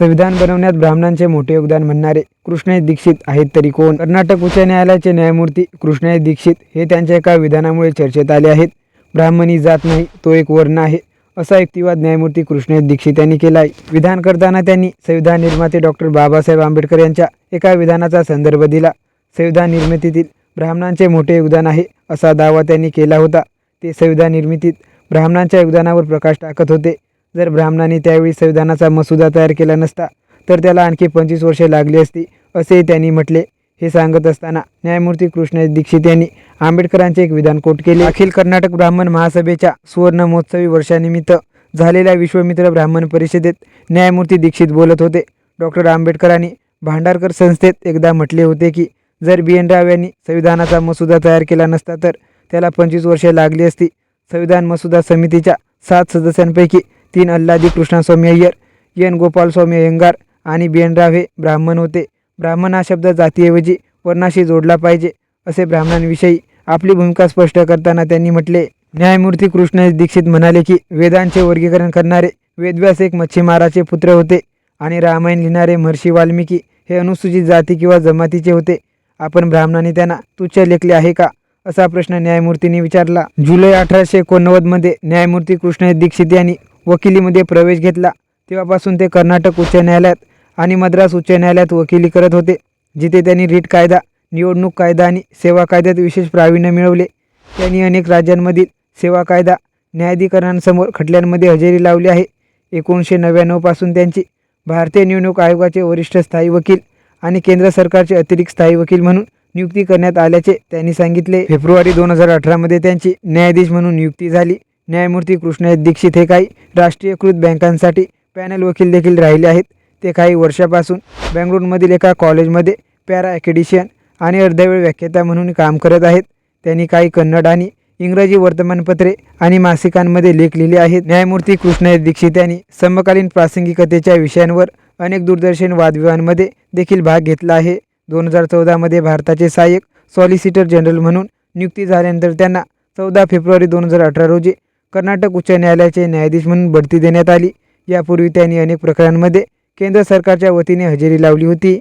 संविधान बनवण्यात ब्राह्मणांचे मोठे योगदान म्हणणारे कृष्णय दीक्षित आहेत तरी कोण? कर्नाटक उच्च न्यायालयाचे न्यायमूर्ती कृष्णय दीक्षित हे त्यांच्या एका विधानामुळे चर्चेत आले आहेत. ब्राह्मणी जात नाही तो एक वर्ण आहे असा युक्तिवाद न्यायमूर्ती कृष्णय दीक्षित यांनी केला आहे विधान करताना त्यांनी संविधान निर्माते डॉक्टर बाबासाहेब आंबेडकर यांच्या एका विधानाचा संदर्भ दिला. संविधान निर्मितीतील ब्राह्मणांचे मोठे योगदान आहे असा दावा त्यांनी केला होता. ते संविधान निर्मितीत ब्राह्मणांच्या योगदानावर प्रकाश टाकत होते. जर ब्राह्मणांनी त्यावेळी संविधानाचा मसुदा तयार केला नसता तर त्याला आणखी पंचवीस वर्षे लागली असती असे त्यांनी म्हटले. हे सांगत असताना न्यायमूर्ती कृष्ण दीक्षित यांनी आंबेडकरांचे एक विधान कोट केले. अखिल कर्नाटक ब्राह्मण महासभेच्या सुवर्ण महोत्सवी वर्षानिमित्त झालेल्या विश्वमित्र ब्राह्मण परिषदेत न्यायमूर्ती दीक्षित बोलत होते. डॉक्टर आंबेडकरांनी भांडारकर संस्थेत एकदा म्हटले होते की जर बी एन राव यांनी संविधानाचा मसुदा तयार केला नसता तर त्याला पंचवीस वर्षे लागली असती. संविधान मसुदा समितीच्या सात सदस्यांपैकी तीन अल्लादी कृष्णस्वामी अय्यर एन गोपालस्वामी अय्यंगार आणि बेनराव हे ब्राह्मण होते. ब्राह्मण हा शब्द जातीऐवजी वर्णाशी जोडला पाहिजे असे ब्राह्मणांविषयी आपली भूमिका स्पष्ट करताना त्यांनी म्हटले न्यायमूर्ती कृष्ण दीक्षित म्हणाले की वेदांचे वर्गीकरण करणारे वेदव्यास एक मच्छीमाराचे पुत्र होते आणि रामायण लिहिणारे महर्षी वाल्मिकी हे अनुसूचित जाती किंवा जमातीचे होते. आपण ब्राह्मणांनी त्यांना तुच्छ लेखले आहे का? असा प्रश्न न्यायमूर्तींनी विचारला. जुलै अठराशे एकोणनव्वदमध्ये न्यायमूर्ती कृष्ण दीक्षित यांनी वकिलीमध्ये प्रवेश घेतला. तेव्हापासून ते कर्नाटक उच्च न्यायालयात आणि मद्रास उच्च न्यायालयात वकिली करत होते. जिथे त्यांनी रीट कायदा निवडणूक कायदा आणि सेवा कायद्यात विशेष प्रावीण्य मिळवले. त्यांनी अनेक राज्यांमधील सेवा कायदा न्यायाधिकरणांसमोर खटल्यांमध्ये हजेरी लावली आहे. एकोणीसशे नव्याण्णवपासून त्यांची भारतीय निवडणूक आयोगाचे वरिष्ठ स्थायी वकील आणि केंद्र सरकारचे अतिरिक्त स्थायी वकील म्हणून नियुक्ती करण्यात आल्याचे त्यांनी सांगितले. फेब्रुवारी दोन हजार अठरामध्ये त्यांची न्यायाधीश म्हणून नियुक्ती झाली. न्यायमूर्ती कृष्ण दीक्षित हे काही राष्ट्रीयकृत बँकांसाठी पॅनल वकील देखील राहिले आहेत. ते काही वर्षापासून बेंगळुरूमधील एका कॉलेजमध्ये पॅरा अकॅडिशियन आणि अर्धवेळ व्याख्याता म्हणून काम करत आहेत. त्यांनी काही कन्नड आणि इंग्रजी वर्तमानपत्रे आणि मासिकांमध्ये लेख लिहिले आहेत. न्यायमूर्ती कृष्ण दीक्षित यांनी समकालीन प्रासंगिकतेच्या विषयांवर अनेक दूरदर्शन वादविवादांमध्ये देखील भाग घेतला आहे. दोन हजार चौदामध्ये भारताचे सहाय्यक सॉलिसिटर जनरल म्हणून नियुक्ती झाल्यानंतर त्यांना चौदा फेब्रुवारी दोन हजार अठरा रोजी कर्नाटक उच्च न्यायालयाचे न्यायाधीश म्हणून बढती देण्यात आली. यापूर्वी त्यांनी अनेक प्रकरणांमध्ये केंद्र सरकारच्या वतीने हजेरी लावली होती.